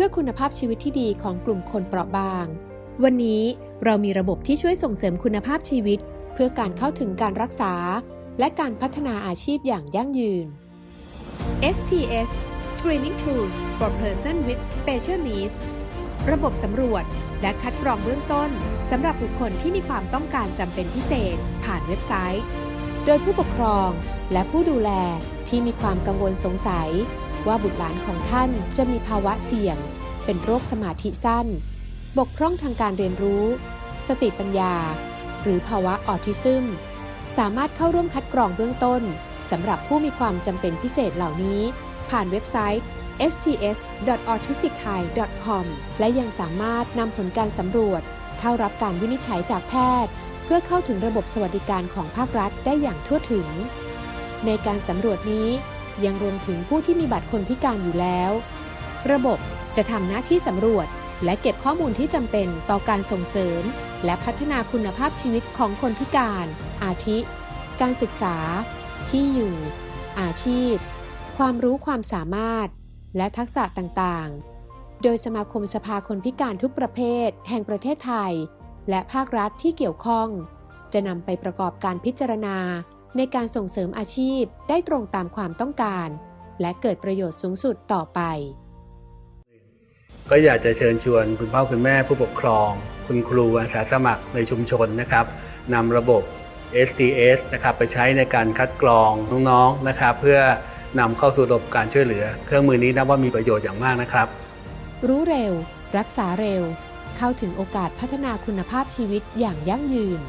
พื่อคุณภาพชีวิตที่ดีของกลุ่มคนเปราะบาง วันนี้เรามีระบบที่ช่วยส่งเสริมคุณภาพชีวิต เพื่อการเข้าถึงการรักษา และการพัฒนาอาชีพอย่างยั่งยืน STS Screening Tools for Person with Special Needs ระบบสำรวจและคัดกรองเบื้องต้นสำหรับบุคคลที่มีความต้องการจำเป็นพิเศษ ผ่านเว็บไซต์ โดยผู้ปกครองและผู้ดูแลที่มีความกังวลสงสัย ว่าบุตรหลานของท่านจะมีภาวะเสี่ยง เป็นโรคสมาธิสั้น บกพร่องทางการเรียนรู้ สติปัญญา หรือภาวะออทิซึม สามารถเข้าร่วมคัดกรองเบื้องต้นสำหรับผู้มีความจำเป็นพิเศษเหล่านี้ ผ่านเว็บไซต์ sts.autisticthai.com และยังสามารถนำผลการสำรวจ เข้ารับการวินิจฉัยจากแพทย์ เพื่อเข้าถึงระบบสวัสดิการของภาครัฐได้อย่างทั่วถึง ในการสำรวจนี้ ยังรวมถึงผู้ที่มีบัตรคนพิการอยู่แล้ว ระบบจะทำหน้าที่สำรวจ และเก็บข้อมูลที่จำเป็นต่อการส่งเสริม และพัฒนาคุณภาพชีวิตของคนพิการ อาทิ การศึกษา ที่อยู่ อาชีพ ความรู้ความสามารถ และทักษะต่างๆ โดยสมาคมสภาคนพิการทุกประเภท แห่งประเทศไทย และภาครัฐที่เกี่ยวข้อง จะนำไปประกอบการพิจารณา ในการส่งเสริมอาชีพได้ตรงตามความต้องการ และเกิดประโยชน์สูงสุดต่อไป ก็อยากจะเชิญชวนคุณพ่อคุณแม่ผู้ปกครอง คุณครูอาสาสมัครในชุมชนนะครับนำระบบ STS นะครับไปใช้ในการคัดกรองน้องๆนะครับ เพื่อนำเข้าสู่ระบบการช่วยเหลือ เครื่องมือนี้นับว่ามีประโยชน์อย่างมากนะครับ รู้เร็ว รักษาเร็ว เข้าถึงโอกาสพัฒนาคุณภาพชีวิตอย่างยั่งยืน